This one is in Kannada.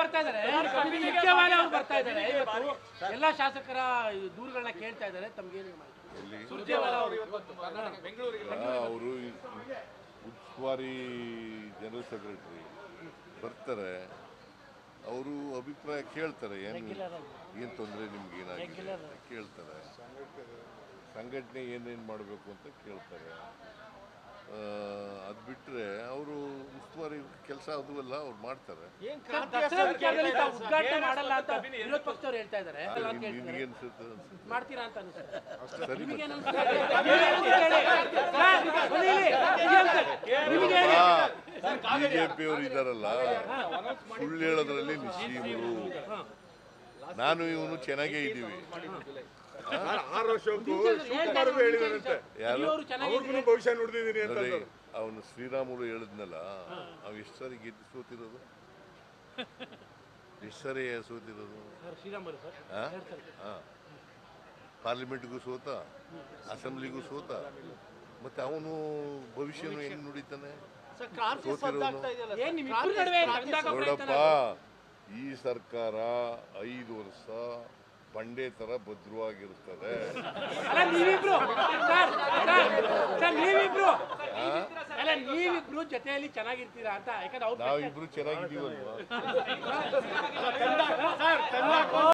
ಬರ್ತಾ ಇದ್ದಾರೆ. ಸುರ್ಜೇವಾಲ ಅವ್ರು ಬರ್ತಾ ಇದ್ದಾರೆ. ಇವತ್ತು ಎಲ್ಲ ಶಾಸಕರ ದೂರುಗಳನ್ನ ಕೇಳ್ತಾ ಇದ್ದಾರೆ. ತಮ್ಗೇನು ಅವರು ಉಸ್ತುವಾರಿ ಜನರಲ್ ಸೆಕ್ರೆಟರಿ ಬರ್ತಾರೆ. ಅವರು ಅಭಿಪ್ರಾಯ ಕೇಳ್ತಾರೆ. ಏನು ಏನು ತೊಂದರೆ ನಿಮ್ಗೆ ಏನಾಗಿದೆ ಕೇಳ್ತಾರೆ. ಸಂಘಟನೆ ಏನೇನು ಮಾಡಬೇಕು ಅಂತ ಕೇಳ್ತಾರೆ. ಅದು ಬಿಟ್ಟರೆ ಅವರು ಉಸ್ತುವಾರಿ ಕೆಲಸ ಅದು ಎಲ್ಲ ಅವ್ರು ಮಾಡ್ತಾರೆ ದಸರಾ ವಿಚಾರದಲ್ಲಿ ತಾವು ಉದ್ಘಾಟನೆ ಮಾಡಲ್ಲ ಅಂತ ವಿರೋಧ ಪಕ್ಷದವ್ರು ಹೇಳ್ತಾ ಇದ್ದಾರೆ ಅಂತ ಹೇಳ್ತಿದ್ದಾರೆ. ನಿಮ್ಗೆ ಅನ್ಸುತ್ತೆ ಮಾಡ್ತೀರಾ ಅಂತ ಅನಿಸುತ್ತೆ ಸರಿ ಮತ್ತೆ. ನಿಮಗೇನು ಅನ್ಸುತ್ತೆ? ನೀವೇ ಹೇಳಿ. ಸರ್, ಬನ್ನಿ ಇಲ್ಲಿ. ನಿಮಗೆ ಬಿಜೆಪಿ ಅವರು ಇದಾರಲ್ಲ ಸುಳ್ಳು ಹೇಳೋದ್ರಲ್ಲಿ ನಿಶ್ಚೀಮರು ನಾನು ಇವನು ಚೆನ್ನಾಗೇ ಇದ್ದೀವಿ. ಭವಿಷ್ಯ ನೋಡಿದೀನಿ. ಅವನು ಶ್ರೀರಾಮುಲು ಹೇಳಿದ್ನಲ್ಲ ಅವ್ ಎಷ್ಟು ಸಾರಿ ಗೆದ್ದು ಸೋತಿರೋದು? ಎಷ್ಟು ಸಾರಿ ಸೋತಿರೋದು. ಪಾರ್ಲಿಮೆಂಟ್ಗೂ ಸೋತ ಅಸೆಂಬ್ಲಿಗೂ ಸೋತ ಮತ್ತೆ ಅವನು ಭವಿಷ್ಯನು ಹೆಂಗ್ ನುಡಿತಾನೆ? ಸೋತಿರೋನು? ನೋಡಪ್ಪ ಈ ಸರ್ಕಾರ ಐದು ವರ್ಷ ಬಂಡೆ ತರ ಭದ್ರವಾಗಿರುತ್ತದೆ ಅಲ್ಲ ನೀವಿಬ್ರು ಜೊತೆಯಲ್ಲಿ ಚೆನ್ನಾಗಿರ್ತೀರಾ ಅಂತ ಯಾಕಂದ್ರೆ ಅವ್ರು ನಾವಿಬ್ರು ಚೆನ್ನಾಗಿದ್ದೀವಲ್ವಾ